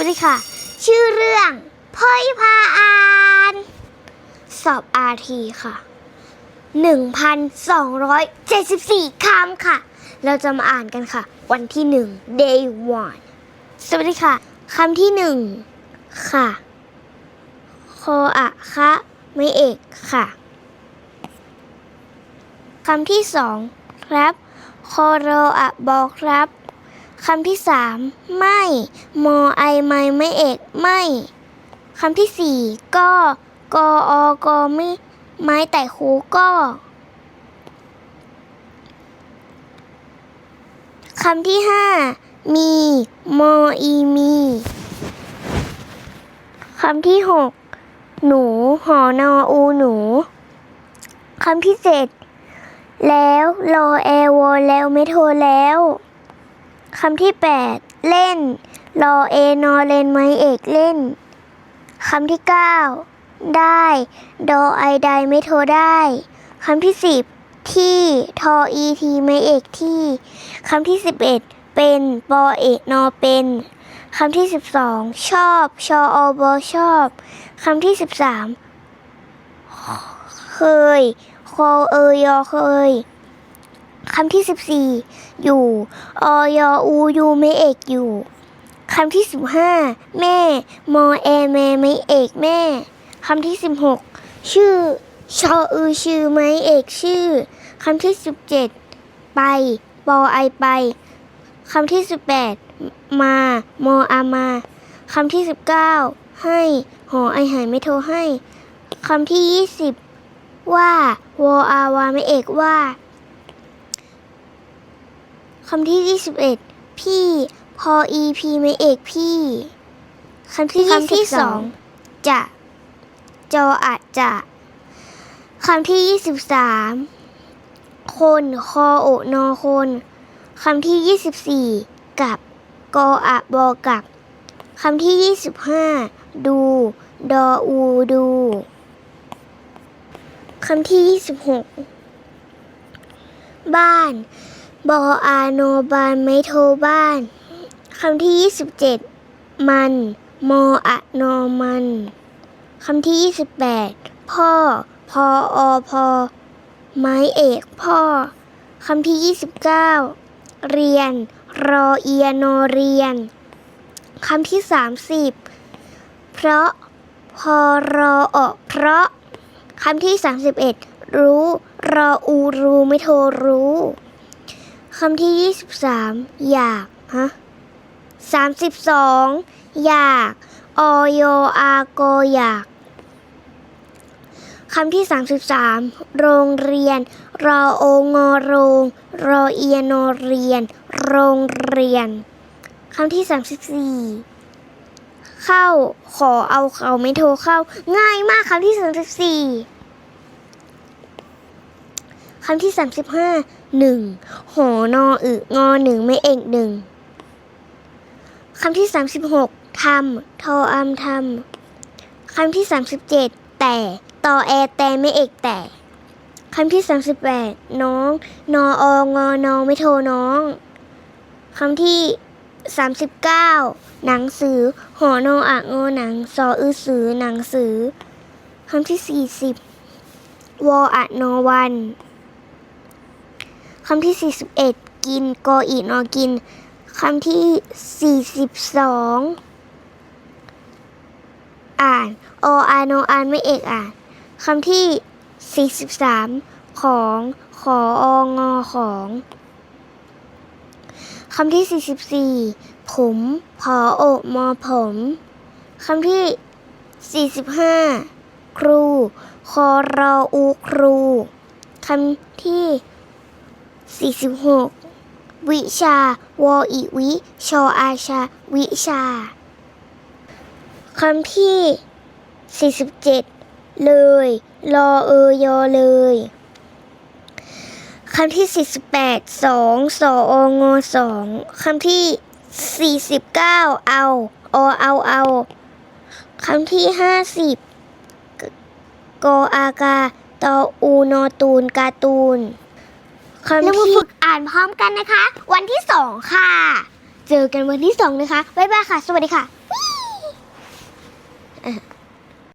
วัสดีค่ะ ชื่อเรื่องพ่อยพาอ่านสอบอาทีค่ะ 1,274คำค่ะ เราจะมาอ่านกันค่ะ วันที่1 day one สวัสดีค่ะคำที่1ค่ะโคอะคะไม่เอกค่ะคำที่2ครับโคโรอะบอกครับ คำที่สามไม่ มอไอไม่ไม่เอกไม่คำที่สี่ก็กออกอไม่ไม้แต่คูก็คำที่ห้ามี มออีมีคำที่หกหนูหอนออูหนูคำที่เจ็ดแล้วรอแอวอแล้วไม่โทรแล้ว คำที่ 8 เล่น รอเอนอเลนไม้เอกเล่น คำที่ 9 ได้ ดอไอไดไม่โทรได้ คำที่ 10 ที่ทออีทีไม่เอกที่ คำที่ 11 เป็นปอเอกนอเป็น คำที่ 12 ชอบ ชออบอชอบ คำที่ 13 เคย คอเอยอเคย คำที่14อยู่ออยอูยูไม่เอกอยู่คำที่15แม่ มอแอแม่ไม่เอกแม่คำที่16ชื่อ ชออือชื่อไม่เอกชื่อคำที่17ไปปอไอไปคำที่18มา มออามาคำที่19ให้หอไอหายไม่โทรให้คำที่20ว่าวออาวาไม่เอกว่า คำที่ 21 พี่ พออีพีไม่เอกพี่คำที่คำที่สองจะจออาจจะคำที่ 23 คนคอโอนอคนคำที่ 24 กับกออะบอกักคำที่ 25 ดู ดออูดูคำที่ 26 บ้าน บออาโนบานไม่โทรบ้าน คำที่27มัน มออะนอมัน คำที่28พ่อ พออพอ ไม้เอกพ่อ คำที่29เรียน รอเอียนอเรียน คำที่30เพราะ พอรอออกเพราะ คำที่31รู้ รออูรู้ไม่โทรรู้ คำที่ 23 อยากฮะ32อยากอโยอากอยาก คำที่ 33 โรงเรียน รอโองอโรงรอเอียนเรียน โรงเรียน คำที่ 34 เข้าขอเอาเขาไม่โทรเข้า ง่ายมากคำที่ 34 คำที่35หนึ่งหอนออึงอหนึ่งไม่เอกหนึ่งคำที่36ทำทออำทำคำที่37แต่ตอแอแต่ไม่เอกแต่คำที่38น้อง นอองอนอไม่โทรน้องคำที่39หนังสือ หอนออะงอหนังซออือสือหนังสือคำที่40วออะนอวัน คำที่ 41 กินโกอีนอกินคำที่ 42 อ่านโออานออานไม่เอกอ่านคำที่ 43 ของขอองอของคำที่ 44 ผมพอโอมอผมคำที่ 45 ครูคอรออูครูคำที่ 46 วิชา วออีวิ ชออาชา วิชา คำที่ 47 เลย รอเอยอเลย คำที่ 48 สองสอองอสองคำที่ 49 เอาอเอาเอาคำที่ 50 กออากาตออูนอตูนการ์ตูน คำที่ฝึกอ่านพร้อมกันนะคะ วันที่สองค่ะ เจอกันวันที่สองนะคะ บ๊ายบายค่ะ สวัสดีค่ะ